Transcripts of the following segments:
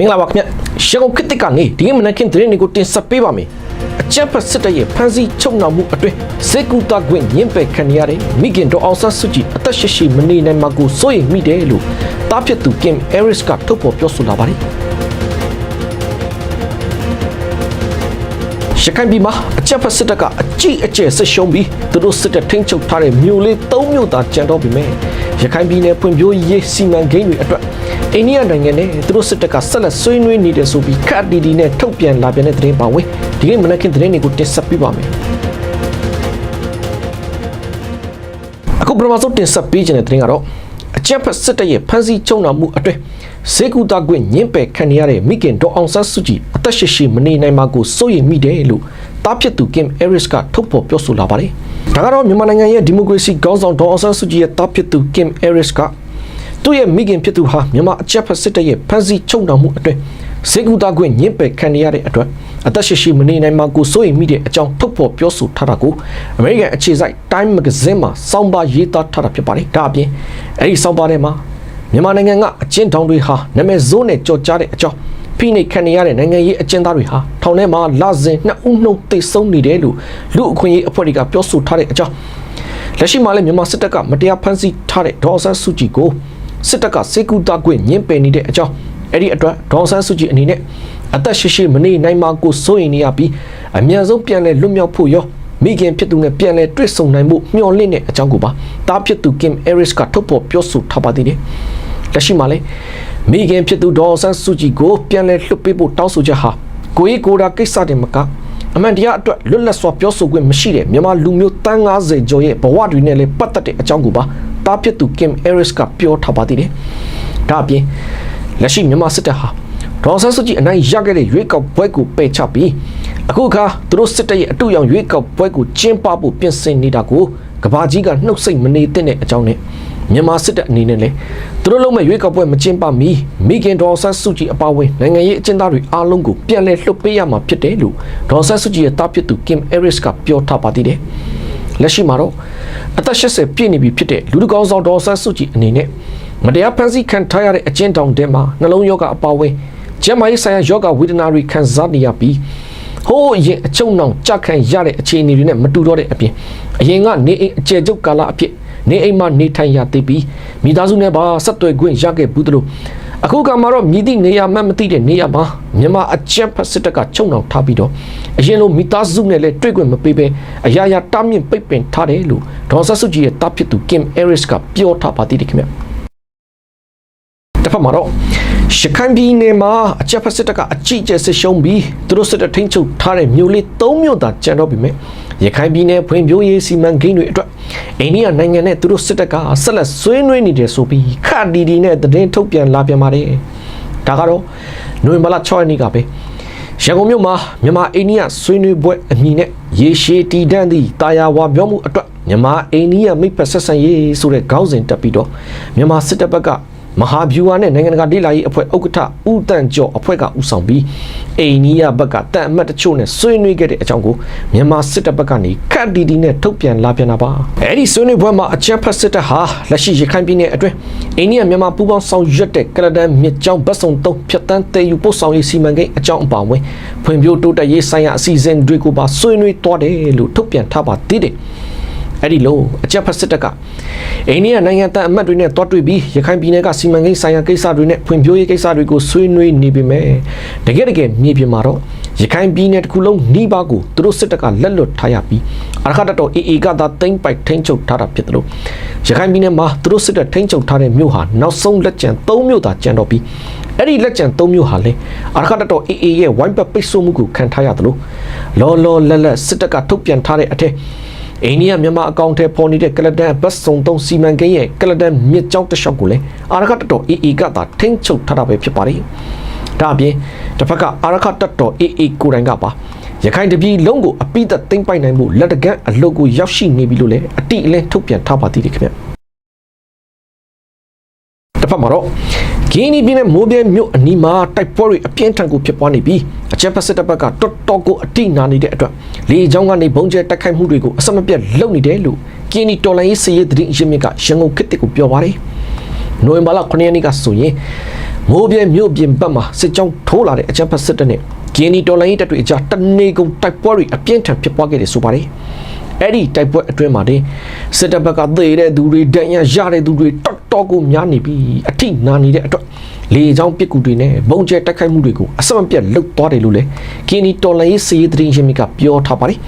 မင်္ဂလာပါခင်ဗျရန်ကုန်ခေတ်သစ်ကနေဒီကနေ့မနက်ခင်းသတင်းတွေကိုတင်ဆက်ပေးပါမယ်အကြက်ဖက်စစ်တပ်ရဲ့ဖမ်းဆီးချုပ်နှောင်မှုအတွင်းစေကူတာခွင့်ညှင်းပယ်ခံရတဲ့မိခင်တော်အောင်ဆန်းစုကြည်အသက်ရှိရှိမနေနိုင်မှာကိုစိုးရိမ်မိတယ်လို့တားဖြစ်သူကင်အဲရစ်ကထုတ်ဖော်ပြောဆိုလာပါတယ်ရခိုင်ပြည်မှာအကြက်ဖက်စစ်တပ်ကအကြီးအကျယ်ဆက်ရှုံးပြီးသူတို့စစ်တပ်ထိန်းချုပ်ထားတဲ့မြို့လေး၃မြို့သာကျန်တော့ပြီမဲ့ရခိုင်ပြည်နယ်ဖွံ့ဖြိုးရေးစီမံကိန်းတွေအတွက် အိန္ဒိယနိုင်ငံနဲ့သူတို့စစ်တပ်ကဆက်လက်ဆွေးနွေးနေတယ်ဆိုပြီးခတ်တီတီနဲ့ထုတ်ပြန်လာပြန်တဲ့သတင်းပါဝင်ဒီကနေ့မနက်ခင်းသတင်းတွေကိုတင်ဆက်ပေးပါမယ်အခုပထမဆုံးတင်ဆက်ပေးခြင်းတဲ့သတင်းကတော့အကြက်ဖက်စစ်တပ်ရဲ့ဖမ်းဆီးချုပ်နှောင်မှုအတွင်းစေကူတာကွင့်ညင်းပယ်ခံရတဲ့မိခင်ဒေါအောင်ဆန်းစုကြည်အသက်ရှိရှိမနေနိုင်မှာကိုစိုးရိမ်မိတယ်လို့တားဖြစ်သူကင်အဲရစ်ကထုတ်ဖော်ပြောဆိုလာပါတယ်။ဒါကတော့မြန်မာနိုင်ငံရဲ့ဒီမိုကရေစီခေါင်းဆောင်ဒေါအောင်ဆန်းစုကြည်ရဲ့တားဖြစ်သူကင်အဲရစ်က သူ့ရဲ့မိခင်ဖြစ်သူဟာမြန်မာအကြက်ဖက်စစ်တပ်ရဲ့ဖမ်းဆီးချုပ်နှောင်မှုအတွင်းစေကူတာကွင့်ညင်းပယ်ခံရတဲ့အတွက်အသက်ရှိရှိမနေနိုင်မှာကိုစိုးရိမ်မိတဲ့အကြောင်းထုတ်ဖော်ပြောဆိုထားတာကိုအမေရိကန်အခြေစိုက် Time Magazine မှာစောင်းပါရေးသားထားတာဖြစ်ပါတယ်။ဒါအပြင်အဲဒီစောင်းပါထဲမှာမြန်မာနိုင်ငံကအကျဉ်းထောင်တွေဟာနာမည်ဆိုးနဲ့ကြော်ကြားတဲ့အကြောင်းဖိနှိပ်ခံရတဲ့နိုင်ငံရေးအကျဉ်းသားတွေဟာထောင်ထဲမှာလစဉ်နှစ်ဦးနှုတ်သိမ်းဆုံးနေတယ်လို့လူအခွင့်အရေးအဖွဲ့တွေကပြောဆိုထားတဲ့အကြောင်းလက်ရှိမှာလည်းမြန်မာစစ်တပ်ကမတရားဖမ်းဆီးထားတဲ့ဒေါ်ဆန်းစုကြည်ကို စစ်တပ်ကစေကူတာကွင့်ညှင်းပယ်နေတဲ့အကြောင်းအဲ့ဒီအတွက်ဒေါ်ဆန်းစုကြည်အနေနဲ့အသက်ရှိရှိမနေနိုင်မှာကိုစိုးရင်နေရပြီးအမြန်ဆုံးပြန်လဲလွတ်မြောက်ဖို့ရောမိခင်ဖြစ်သူနဲ့ပြန်လဲတွေ့ဆုံနိုင်မှုမျှော်လင့်တဲ့အကြောင်းကိုပါတားဖြစ်သူကင်အဲရစ်ကထုတ်ဖော်ပြောဆိုထားပါသေးတယ်လက်ရှိမှာလဲမိခင်ဖြစ်သူဒေါ်ဆန်းစုကြည်ကိုပြန်လဲလွတ်ပေးဖို့တောင်းဆိုချက်ဟာကိုကြီးကိုယ်တာကိစ္စတင်မကအမှန်တရားအတွက်လွတ်လပ်စွာပြောဆိုခွင့်မရှိတဲ့မြန်မာလူမျိုးတန်း90ကျော်ရဲ့ဘဝတွေနဲ့လည်းပတ်သက်တဲ့အကြောင်းကိုပါ တားဖြစ်သူကင်အဲရစ်ကပြောထားပါသေးတယ်ဒါအပြင်လက်ရှိမြန်မာစစ်တပ်ဟာဒေါ်ဆန်းစုကြည်အနိုင်ရခဲ့တဲ့ရွေးကောက်ပွဲကိုပယ်ချပြီးအခုအခါသူတို့စစ်တပ်ရဲ့အတူရောင်ရွေးကောက်ပွဲကိုကျင်းပဖို့ပြင်ဆင်နေတာကိုကဘာကြီးကနှုတ်ဆက်မနေတဲ့အကြောင်းနဲ့မြန်မာစစ်တပ်အနေနဲ့လည်းသူတို့လုံးမဲ့ရွေးကောက်ပွဲမကျင်းပမီမိခင်ဒေါ်ဆန်းစုကြည်အပါအဝင်နိုင်ငံရေးအကျဉ်းသားတွေအားလုံးကိုပြန်လည်လွှတ်ပေးရမှာဖြစ်တယ်လို့ဒေါ်ဆန်းစုကြည်ရဲ့တားဖြစ်သူကင်အဲရစ်ကပြောထားပါသေးတယ်လက်ရှိမှာတော့ အသက်80ပြည့်နေပြီဖြစ်တဲ့လူတကောင်းဆောင်ဒေါ်ဆန်းစုကြည်အနေနဲ့မတရားဖန်ဆီးခံထားရတဲ့အကျဉ်းတောင်တဲမှာနှလုံးရောဂါအပါအဝင်ကျန်းမာရေးဆိုင်ရာယောဂဝေဒနာတွေခံစားနေရပြီးဟိုးအရင်အချုံနှောင်ကြခံရတဲ့အခြေအနေတွေနဲ့မတူတော့တဲ့အပြင်အရင်ကနေအိမ်အကျယ်ကျုပ်ကာလအဖြစ်နေအိမ်မှာနေထိုင်ရသေးပြီးမိသားစုနဲ့ပါဆက်သွယ်ခွင့်ရခဲ့ဘူးသလို အခုကမှတော့မြည်သည့်နေရာမှမသိတဲ့နေရာမှာမြန်မာအကြမ်းဖက်စစ်တပ်ကချုံနှောင်ထားပြီးတော့အရင်လိုမိသားစုနဲ့လည်းတွေ့ခွင့်မပေးဘဲအရာရာတားမြင့်ပိတ်ပင်ထားတယ်လို့ဒေါ်ဆတ်စုကြည်ရဲ့တားဖြစ်သူကင်အဲရစ်ကပြောထားပါသေးတယ်ခင်ဗျတစ်ဖက်မှာတော့ ရခိုင်ပြည်နယ်မှာအကြမ်းဖက်စစ်တပ်ကအကြီးအကျယ်ဆစ်ရှုံးပြီးသူတို့စစ်တပ်ထိန်းချုပ်ထားတဲ့မြို့လေး၃မြို့သာကျန်တော့ပြီမဲ့ရခိုင်ပြည်နယ်ဖွံ့ဖြိုးရေးစီမံကိန်းတွေအတွက်အိန္ဒိယနိုင်ငံနဲ့သူတို့စစ်တပ်ကဆက်လက်ဆွေးနွေးနေတယ်ဆိုပြီးခတ်ဒီဒီနဲ့သတင်းထုတ်ပြန်လာပြန်ပါတယ်ဒါကတော့နိုဝင်ဘာလ6ရက်နေ့ကပဲရန်ကုန်မြို့မှာမြန်မာအိန္ဒိယဆွေးနွေးပွဲအမည်နဲ့ရေရှည်တည်တံ့သည့်တာယာဝါပြောမှုအတွက်မြန်မာအိန္ဒိယမိတ်ဖက်ဆက်ဆံရေးဆိုတဲ့ခေါင်းစဉ်တက်ပြီးတော့မြန်မာစစ်တပ်ဘက်က မဟာဗျူဟာနဲ့နိုင်ငံတကာဒေသကြီးအဖွဲ့ဥက္ကဋ္ဌဦးတန့်ကျော်အဖွဲ့ကဦးဆောင်ပြီးအိန္ဒိယဘက်ကတန်အမတ်တချို့နဲ့ဆွေးနွေးခဲ့တဲ့အကြောင်းကိုမြန်မာစစ်တပ်ဘက်ကနေခတ်တီတီနဲ့ထုတ်ပြန်လာပြန်တာပါအဲ့ဒီဆွေးနွေးပွဲမှာအချမ်းဖတ်စစ်တပ်ဟာလက်ရှိရခိုင်ပြည်နယ်အတွင်းအိန္ဒိယမြန်မာပူးပေါင်းဆောင်ရွက်တဲ့ကရဒန်မြစ်ကြောင်းဗတ်စုံသုံးဖြတ်တန်းတည်ယူပို့ဆောင်ရေးစီမံကိန်းအကြောင်းအပါအဝင်ဖွံ့ဖြိုးတိုးတက်ရေးဆိုင်ရာအစီအစဉ်တွေကိုပါဆွေးနွေးသွားတယ်လို့ထုတ်ပြန်ထားပါသေးတယ် အဲ့ဒီလိုအကြက်ဖက်စစ်တပ်ကအိန္ဒိယနိုင်ငံတန်အမတ်တွေနဲ့တွားတွေ့ပြီးရခိုင်ပြည်နယ်ကစီမံကိန်းဆိုင်ရာကိစ္စတွေနဲ့ဖွံ့ဖြိုးရေးကိစ္စတွေကိုဆွေးနွေးနေပေမဲ့တကယ်တကယ်မြေပြင်မှာတော့ရခိုင်ပြည်နယ်တစ်ခုလုံးနှီးပါးကိုသူတို့စစ်တပ်ကလက်လွတ်ထားရပြီးအရခတတော်အေအေကသာတိမ့်ပိုက်ထိန်းချုပ်ထားတာဖြစ်တယ်လို့ရခိုင်ပြည်နယ်မှာသူတို့စစ်တပ်ထိန်းချုပ်ထားတဲ့မြို့ဟာနောက်ဆုံးလက်ကျန်၃မြို့သာကျန်တော့ပြီးအဲ့ဒီလက်ကျန်၃မြို့ဟာလေအရခတတော်အေအေရဲ့ဝိုင်းပတ်ပိတ်ဆို့မှုကိုခံထားရတယ်လို့လောလောလတ်လတ်စစ်တပ်ကထုတ်ပြန်ထားတဲ့အထက် အိန္ဒိယမြန်မာအကောင့်ထဲပေါ်နေတဲ့ကလဒန်ဘတ်စုံသုံးစီမံကိန်းရဲ့ကလဒန်မြစ်ကြောင်းတစ်လျှောက်ကိုလည်းအာရခတတော် AA ကသာထိန်းချုပ်ထားတာပဲဖြစ်ပါတယ်။ဒါအပြင်တစ်ဖက်ကအာရခတတော် AA ကိုယ်တိုင်ကပါရခိုင်တပြည်လုံးကိုအပိသက်သိမ့်ပိုက်နိုင်မှုလက်တကန့်အလုတ်ကိုရောက်ရှိနေပြီလို့လည်းအတိအလင်းထုတ်ပြန်ထားပါသေးတယ်ခင်ဗျ။ တစ်ဖက်မှာတော့ဂီနီပြည်နယ်မိုးပြဲမြို့အနီးမှာတိုက်ပွဲတွေအပြင်းထန်ကိုဖြစ်ပွားနေပြီးအချက်ဖက်စစ်တပ်ဘက်ကတော်တော်ကိုအတိနာနေတဲ့အတွက်လေကြောင်းကနေဘုံကျဲတိုက်ခိုက်မှုတွေကိုအစမပြတ်လုပ်နေတယ်လို့ကီနီတော်လိုင်းရေးစည်ရေးသတင်းရင်းမြစ်ကရန်ကုန်ခေတ်တစ်ကိုပြောပါတယ်။နိုဝင်ဘာလ9ရက်နေ့ကဆိုရင်မိုးပြဲမြို့ပြင်ဘက်မှာစစ်ကြောင်းထိုးလာတဲ့အကြမ်းဖက်စစ်တပ်နဲ့ကင်းနီတော်လိုင်းတပ်တွေအကြားတနေကုန်တိုက်ပွဲတွေအပြင်းထန်ဖြစ်ပွားခဲ့တယ်ဆိုပါတယ် အဲ့ဒီတိုက်ပွဲအတွင်းမှာတင်စစ်တပ်ဘက်ကသေတဲ့သူတွေဒဏ်ရာရတဲ့သူတွေတော်တော်ကိုများနေပြီးအထိနာနေတဲ့အတွက်လေကြောင်းပစ်ကူတွေနဲ့ဘုံကျဲတိုက်ခိုက်မှုတွေကိုအဆက်မပြတ်လှုပ်သွားတယ်လို့လည်းကင်းနီတော်လိုင်းစီးသတင်းရှင်မြစ်ကပြောထားပါတယ်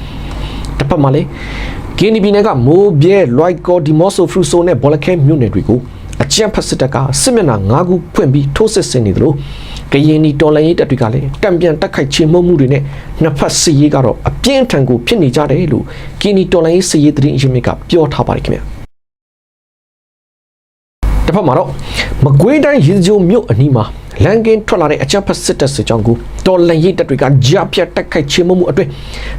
တစ်ဖက်မှာလည်းကင်းနီပြည်နယ်ကမိုးပြဲလွိုက်ကောဒီမော့ဆိုဖရူဆိုနဲ့ဘောလခဲမြို့နယ်တွေကိုအကြံဖက်စစ်တပ်ကစစ်မျက်နှာ၅ခုဖွင့်ပြီးထိုးစစ်ဆင်နေသလို ကရင်နီတော်လှန်ရေးတပ်တွေကလည်းတံပြန်တက်ခိုက်ချေမှုန်းမှုတွေနဲ့နှစ်ဖက်စစ်ရေးကတော့အပြင်းထန်ကိုဖြစ်နေကြတယ်လို့ကရင်နီတော်လှန်ရေးစစ်ရေးသတင်းအရင်းမြစ်ကပြောထားပါတယ်ခင်ဗျာတစ်ဖက်မှာတော့မကွေးတိုင်းရေစကြိုမြို့အနီးမှာ လန်ကင်းထွက်လာတဲ့အကြမ်းဖက်စစ်တပ်စစ်ကြောင်းကိုတော်လန်ရေးတပ်တွေကကြားပြတ်တက်ခိုက်ချေမှုမှုအတွင်း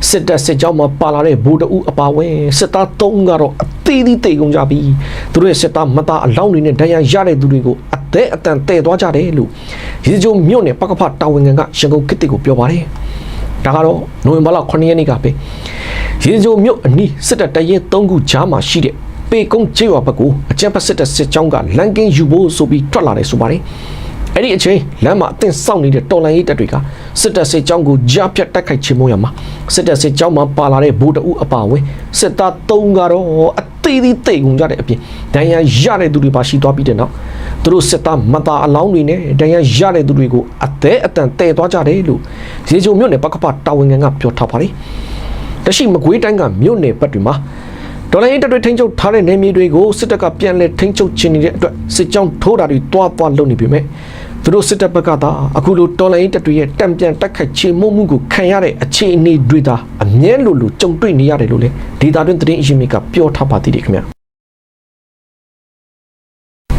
စစ်တပ်စစ်ကြောင်းမှာပါလာတဲ့ဗိုလ်တအုပ်အပါအဝင်စစ်သား၃ဦးကတော့အသေးသေးတေကုန်ကြပြီးသူတို့ရဲ့စစ်သားမသားအလောင်းတွေနဲ့ဒဏ်ရာရတဲ့သူတွေကိုအသက်အတန်တဲသွားကြတယ်လို့ရေစကြိုမြို့နယ်ပကဖတာဝန်ခံကရန်ကုန်ခေတ်ကိုပြောပါတယ်ဒါကတော့နိုဝင်ဘာလ9ရက်နေ့ကပဲရေစကြိုမြို့အနီးစစ်တပ်တရင်၃ခုကြားမှာရှိတဲ့ပေကုန်းကျေးရွာဘက်ကိုအကြမ်းဖက်စစ်တပ်စစ်ကြောင်းကလန်ကင်းယူဖို့ဆိုပြီးထွက်လာတယ်ဆိုပါတယ် အဲ့ဒီအချိန်လမ်းမှာအသင့်စောင့်နေတဲ့တော်လန်ရေးတပ်တွေကစစ်တပ်စစ်ကြောင်းကိုကြားဖြတ်တိုက်ခိုက်ချေမှုရမှာစစ်တပ်စစ်ကြောင်းမှာပါလာတဲ့ဗိုလ်တအုပ်အပါအဝင်စစ်သား၃ကတော့အသေးသေးတိတ်ကုန်ကြတဲ့အပြင်ဒဏ်ရာရတဲ့သူတွေပါရှိသွားပြီးတဲ့နောက်သူတို့စစ်သားမသားအလောင်းတွေနဲ့ဒဏ်ရာရတဲ့သူတွေကိုအသေးအတန်တဲသွားကြတယ်လို့ရေချုံမြို့နယ်ပကပတာဝန်ခံကပြောထားပါတယ်တရှိမကွေးတိုင်းကမြို့နယ်ဘက်တွေမှာဒေါ်လာရင်းတပ်တွေထိန်းချုပ်ထားတဲ့နေမြေတွေကိုစစ်တပ်ကပြန်လည်ထိန်းချုပ်ခြင်းနေတဲ့အတွက်စစ်ကြောင်းထိုးတာတွေတွားတွားလုပ်နေပြီမဲ့ သူတို့စစ်တပ်ဘက်ကသာအခုလိုတော်လိုင်းတပ်တွေရဲ့တံပြန်တက်ခတ်ချေမှုမှုကိုခံရတဲ့အခြေအနေတွေသာအမြဲလိုလိုကြုံတွေ့နေရတယ်လို့လေဒေတာတွင်သတင်းအရှင်မြစ်ကပြောထားပါသေးတယ်ခင်ဗျာတ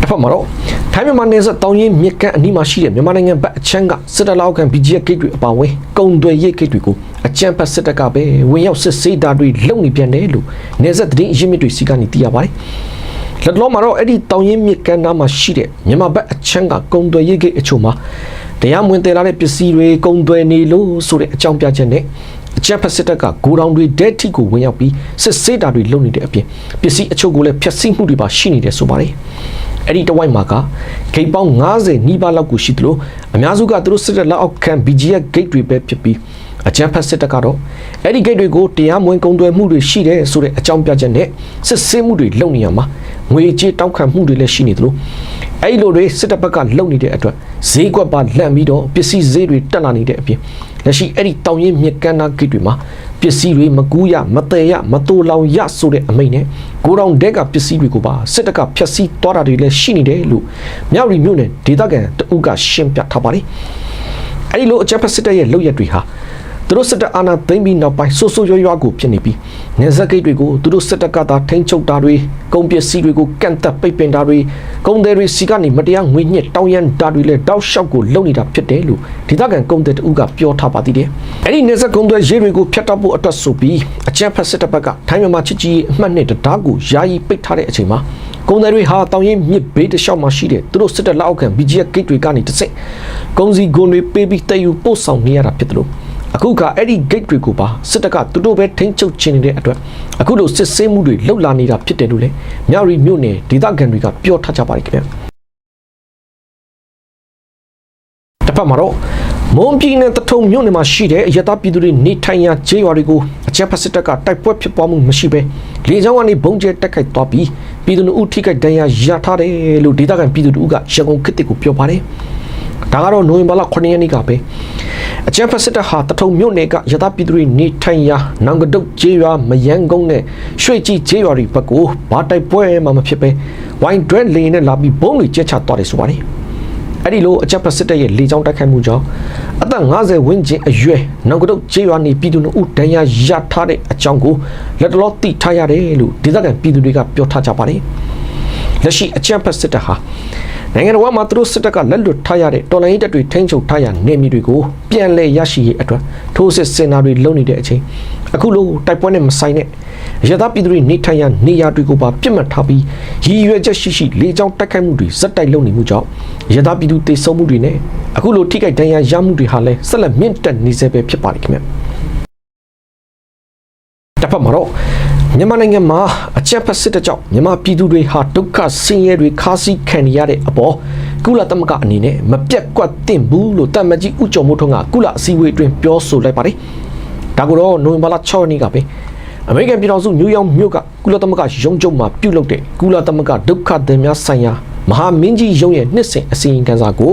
စ်ဖက်မှာတော့ထိုင်းမြန်မာနယ်စပ်တောင်ရင်မြစ်ကမ်းအနီးမှာရှိတဲ့မြန်မာနိုင်ငံဘက်အချမ်းကစစ်တပ်လောက်ခံ BGF ဂိတ်တွေအပါအဝင်ကုံသွယ်ရိတ်ဂိတ်တွေကိုအကြမ်းဖက်စစ်တပ်ကပဲဝင်ရောက်စစ်ဆေးတာတွေလုပ်နေပြန်တယ်လို့နယ်စပ်သတင်းအရင်းမြစ်တွေစီကနေသိရပါတယ်။ လက်တော်မှာတော့အဲ့ဒီတောင်ရင်မြစ်ကမ်းနားမှာရှိတဲ့မြန်မာဘက်အချမ်းကကုံသွယ်ရိတ်ဂိတ်အချို့မှာတရားမဝင်တယ်လာတဲ့ပစ္စည်းတွေကုံသွယ်နေလို့ဆိုတဲ့အကြောင်းပြချက်နဲ့အကြမ်းဖက်စစ်တပ်ကဂိုဒေါင်တွေဒဲထိကိုဝင်ရောက်ပြီးစစ်ဆေးတာတွေလုပ်နေတဲ့အပြင်ပစ္စည်းအချို့ကိုလည်းဖျက်ဆီးမှုတွေပါရှိနေတယ်ဆိုပါတယ်။အဲ့ဒီတဝိုက်မှာကဂိတ်ပေါင်း90နီးပါးလောက်ကိုရှိသလိုအများစုကသူတို့စစ်တပ်လက်အောက်ခံ BGF ဂိတ်တွေပဲဖြစ်ပြီးအကြမ်းဖက်စစ်တပ်ကတော့အဲ့ဒီဂိတ်တွေကိုတရားမဝင်ကုန်သွယ်မှုတွေရှိတယ်ဆိုတဲ့အကြောင်းပြချက်နဲ့စစ်ဆေးမှုတွေလုပ်နေရမှာ ငွေကြေးတောက်ခံမှုတွေလည်းရှိနေသလိုအဲ့ဒီလိုတွေစစ်တပ်ဘက်ကလုပ်နေတဲ့အတွက်ဈေးကွက်ပါလှန်ပြီးတော့ပစ္စည်းဈေးတွေတက်လာနေတဲ့အပြင်လက်ရှိအဲ့ဒီတောင်ရင်မြစ်ကမ်းနားဂိတ်တွေမှာပစ္စည်းတွေမကူးရမတည်ရမတိုးလောင်ရဆိုတဲ့အမိန့်နဲ့ကိုတောင်ဒက်ကပစ္စည်းတွေကိုပါစစ်တပ်ကဖျက်ဆီးသွားတာတွေလည်းရှိနေတယ်လို့မြောက်ရီမြို့နယ်ဒေသခံတအုပ်ကရှင်းပြထားပါတယ်အဲ့ဒီလိုအကြမ်းဖက်စစ်တပ်ရဲ့လုပ်ရက်တွေဟာ သူတို့စစ်တပ်အာဏာသိမ်းပြီးနောက်ပိုင်းဆိုးဆိုးရွားရွားကိုဖြစ်နေပြီးနေဇက်ဂိတ်တွေကိုသူတို့စစ်တပ်ကသာထိန်းချုပ်တာတွေကုန်ပစ္စည်းတွေကိုကန့်သက်ပိတ်ပင်တာတွေကုန်သည်တွေစီကနေမတရားငွေညှစ်တောင်းရမ်းတာတွေလည်းတောက်လျှောက်ကိုလုပ်နေတာဖြစ်တယ်လို့ဒေသခံကုန်သည်တဦးကပြောထားပါသေးတယ်။အဲ့ဒီနေဇက်ကုန်သည်ရေးတွေကိုဖျက်တောက်ဖို့အတွက်ဆိုပြီးအကြမ်းဖက်စစ်တပ်ဘက်ကထိုင်းမြန်မာချစ်ကြီးအမှတ်နဲ့တရားကိုယာယီပိတ်ထားတဲ့အချိန်မှာကုန်သည်တွေဟာတောင်ရင်မြစ်ဘေးတစ်လျှောက်မှာရှိတဲ့သူတို့စစ်တပ်လက်အောက်ခံ BGF ဂိတ်တွေကနေတစ်ဆင့်ကုန်စည်ဂုံတွေပေးပြီးတည်ယူပို့ဆောင်နေရတာဖြစ်တယ်လို့ အခုကအဲ့ဒီ gate တွေကိုပါစစ်တပ်ကသူတို့ပဲထိန်းချုပ်ခြင်းနေတဲ့အတွက်အခုလိုစစ်ဆေးမှုတွေလှုပ်လာနေတာဖြစ်တယ်လို့လည်းမြောက်ရီမြို့နယ်ဒေသခံတွေကပြောထားကြပါတယ်ခင်ဗျာတစ်ဖက်မှာတော့မွန်ပြည်နယ်တထုံမြို့နယ်မှာရှိတဲ့အရတာပြည်သူတွေနေထိုင်ရာခြေရွာတွေကိုအကြမ်းဖက်စစ်တပ်ကတိုက်ပွဲဖြစ်ပွားမှုမရှိဘဲလေကြောင်းကနေဘုံကျဲတက်ခိုက်သွားပြီးပြည်သူလူဦးထိခိုက်ဒဏ်ရာရထားတယ်လို့ဒေသခံပြည်သူတို့ကရန်ကုန်ခေတ်ကိုပြောပါတယ် ဒါကတော့နိုဝင်ဘာလ9ရက်နေ့ကပဲအကြံဖက်စစ်တပ်ဟာတထုံမြို့နယ်ကရသပြည်သူတွေနေထိုင်ရာနောင်ကတုတ်ကျေးရွာမယန်းကုန်းနဲ့ရွှေကြီးကျေးရွာတွေဘက်ကိုဘာတိုက်ပွဲမှမဖြစ်ပဲဝိုင်းဒရက်လေနဲ့လာပြီးဘုံတွေကျက်ချသွားတယ်ဆိုပါတယ်အဲ့ဒီလိုအကြက်ဖက်စစ်တပ်ရဲ့လေကြောင်းတိုက်ခိုက်မှုကြောင့်အသက်50ဝန်းကျင်အရွယ်နောင်ကတုတ်ကျေးရွာနေပြည်သူတို့ဦးဒဏ်ရာရထားတဲ့အကြောင်းကိုလက်တလောသိထားရတယ်လို့ဒေသခံပြည်သူတွေကပြောထားကြပါတယ် လက်ရှိအကြက်ဖက်စစ်တပ်ဟာနိုင်ငံတော်မှာသူတို့စစ်တပ်ကလက်လွတ်ထားရတဲ့တော်လိုင်းတပ်တွေထိန်းချုပ်ထားရနေမြေတွေကိုပြန်လည်ရရှိရေးအတွက်ထိုးစစ်စင်တာတွေလုပ်နေတဲ့အချိန်အခုလိုတိုက်ပွဲနဲ့မဆိုင်တဲ့ရသပြည်သူတွေနေထိုင်ရနေရာတွေကိုပါပြစ်မှတ်ထားပြီးရည်ရွယ်ချက်ရှိရှိလေကြောင်းတိုက်ခိုက်မှုတွေဇက်တိုက်လုပ်နေမှုကြောင့်ရသပြည်သူတေဆုံးမှုတွေနဲ့အခုလိုထိခိုက်ဒဏ်ရာရမှုတွေဟာလည်းဆက်လက်မြင့်တက်နေစေပဲဖြစ်ပါတယ်ခင်ဗျတစ်ဖက်မှာတော့ မြန်မာနိုင်ငံမှာအကြက်ဖက်စစ်တပ်ကြောင့်မြန်မာပြည်သူတွေဟာဒုက္ခဆင်းရဲတွေခါးစည်းခံနေရတဲ့အပေါ်ကုလသမဂ္ဂအနေနဲ့မပြတ်ကွက်သင့်ဘူးလို့တမန်ကြီးဦးကျော်မိုးထွန်းကကုလအစည်းအဝေးအတွင်းပြောဆိုလိုက်ပါတယ်။ဒါကိုတော့နိုဝင်ဘာလ6ရက်နေ့ကပဲအမေရိကန်ပြည်ထောင်စုနယူးယောက်မြို့ကကုလသမဂ္ဂရုံးချုပ်မှာပြုလုပ်တဲ့ကုလသမဂ္ဂဒုက္ခသည်များဆိုင်ရာမဟာမင်းကြီးရုံးရဲ့နှစ်စဉ်အစီရင်ခံစာကို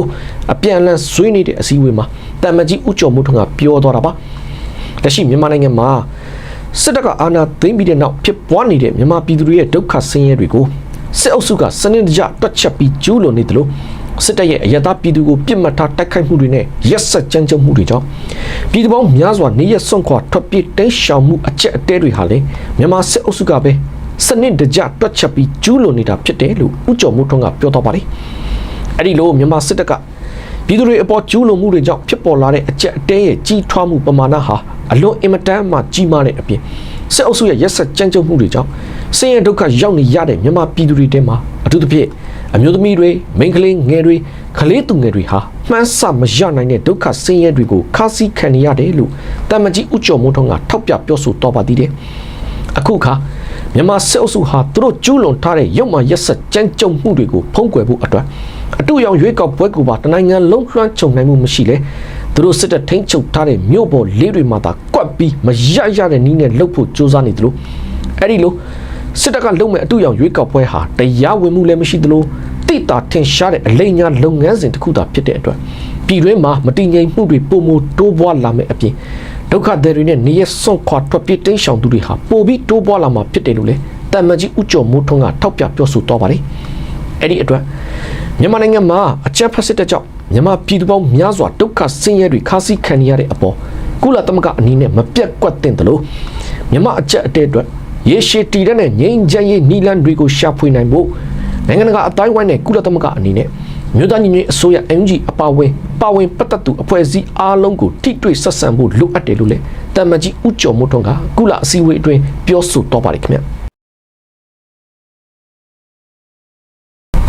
အပြန်အလှန်ဆွေးနွေးတဲ့အစည်းအဝေးမှာတမန်ကြီးဦးကျော်မိုးထွန်းကပြောသွားတာပါ။လက်ရှိမြန်မာနိုင်ငံမှာ စစ်တပ်ကအာဏာသိမ်းပြီးတဲ့နောက်ဖြစ်ပွားနေတဲ့မြန်မာပြည်သူတွေရဲ့ဒုက္ခဆင်းရဲတွေကိုစစ်အုပ်စုကစနစ်တကျတွက်ချက်ပြီးကျူးလွန်နေတယ်လို့စစ်တပ်ရဲ့အယက်သားပြည်သူကိုပြစ်မှတ်ထားတိုက်ခိုက်မှုတွေနဲ့ရက်စက်ကြမ်းကြုတ်မှုတွေကြောင့်ပြည်သူပေါင်းများစွာနေရက်စွန့်ခွာထွက်ပြေးတိမ်းရှောင်မှုအကျက်အတဲတွေဟာလေမြန်မာစစ်အုပ်စုကပဲစနစ်တကျတွက်ချက်ပြီးကျူးလွန်နေတာဖြစ်တယ်လို့ဦးကျော်မိုးထွန်းကပြောတော့ပါတယ်အဲ့ဒီလိုမြန်မာစစ်တပ်က ပြည်သူတွေအပေါ်ကျူးလွန်မှုတွေကြောင့်ဖြစ်ပေါ်လာတဲ့အကြက်အတဲရဲ့ကြီးထွားမှုပမာဏဟာအလွန်အင်မတန်မှကြီးမားတဲ့အပြင်စစ်အုပ်စုရဲ့ရက်စက်ကြမ်းကြုတ်မှုတွေကြောင့်ဆင်းရဲဒုက္ခရောက်နေရတဲ့မြန်မာပြည်သူတွေတဲမှာအထူးသဖြင့်အမျိုးသမီးတွေမိန်းကလေးငယ်တွေကလေးသူငယ်တွေဟာမှန်းဆမရနိုင်တဲ့ဒုက္ခဆင်းရဲတွေကိုခါးစည်းခံနေရတယ်လို့တမန်ကြီးဦးကျော်မိုးထွန်းကထောက်ပြပြောဆိုတော့ပါသေးတယ်အခုခါမြန်မာစစ်အုပ်စုဟာသူတို့ကျူးလွန်ထားတဲ့ရုပ်မှရက်စက်ကြမ်းကြုတ်မှုတွေကိုဖုံးကွယ်ဖို့အတွက် အတူရောင်ရွေးကောက်ပွဲကိုပါတနိုင်ငံလုံးလွှမ်းခြုံနိုင်မှုမရှိလဲသူတို့စစ်တပ်ထိန်းချုပ်ထားတဲ့မြို့ပေါ်လေးတွေမှာသာကွက်ပြီးမရရတဲ့နည်းနဲ့လှုပ်ဖို့ကြိုးစားနေသလိုအဲ့ဒီလိုစစ်တပ်ကလုံမဲ့အတူရောင်ရွေးကောက်ပွဲဟာတရားဝင်မှုလည်းမရှိသလိုတိတာထင်ရှားတဲ့အလိမ်ညာလုပ်ငန်းစဉ်တစ်ခုသာဖြစ်တဲ့အတွက်ပြည်တွင်းမှာမတည်ငြိမ်မှုတွေပုံမတိုးပွားလာမဲ့အပြင်ဒုက္ခသည်တွေနဲ့နေရစွန့်ခွာထွက်ပြေးတိမ်းရှောင်သူတွေဟာပိုပြီးတိုးပွားလာမှာဖြစ်တယ်လို့လေတမန်ကြီးဦးကျော်မိုးထွန်းကထောက်ပြပြောဆိုတော့ပါတယ်အဲ့ဒီအတွက် မြန်မာနိုင်ငံမှာအကြမ်းဖက်စစ်တပ်ကြောင့်မြန်မာပြည်သူပေါင်းများစွာဒုက္ခဆင်းရဲတွေခါးစည်းခံနေရတဲ့အပေါ်ကုလသမဂ္ဂအနေနဲ့မပြတ်ကွက်တင်တယ်လို့မြန်မာအကြက်အတဲအတွက်ရေရှည်တည်တဲ့ငြိမ်းချမ်းရေးနီလန်တွေကိုရှာဖွေနိုင်ဖို့နိုင်ငံတကာအတိုင်းဝိုင်းနဲ့ကုလသမဂ္ဂအနေနဲ့မြို့သားညီညွတ်ရေးအစိုးရ NUG အပါအဝင်ပါဝင်ပတ်သက်သူအဖွဲ့အစည်းအားလုံးကိုထိတွေ့ဆက်ဆံဖို့လိုအပ်တယ်လို့လည်းတမန်ကြီးဦးကျော်မိုးထွန်းကကုလအစည်းအဝေးအတွင်းပြောဆိုတော့ပါတယ်ခင်ဗျ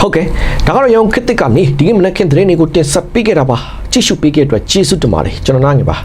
ဟုတ်ကဲ့ဒါကတော့ရောင်ခစ်တစ်ကနေဒီကနေ့မနက်ခင်းသတင်းတွေကိုတင်ဆက်ပေးခဲ့တာပါကြည့်ရှုပေးခဲ့တဲ့အတွက်ကျေးဇူးတင်ပါတယ်ကျွန်တော်နားငယ်ပါ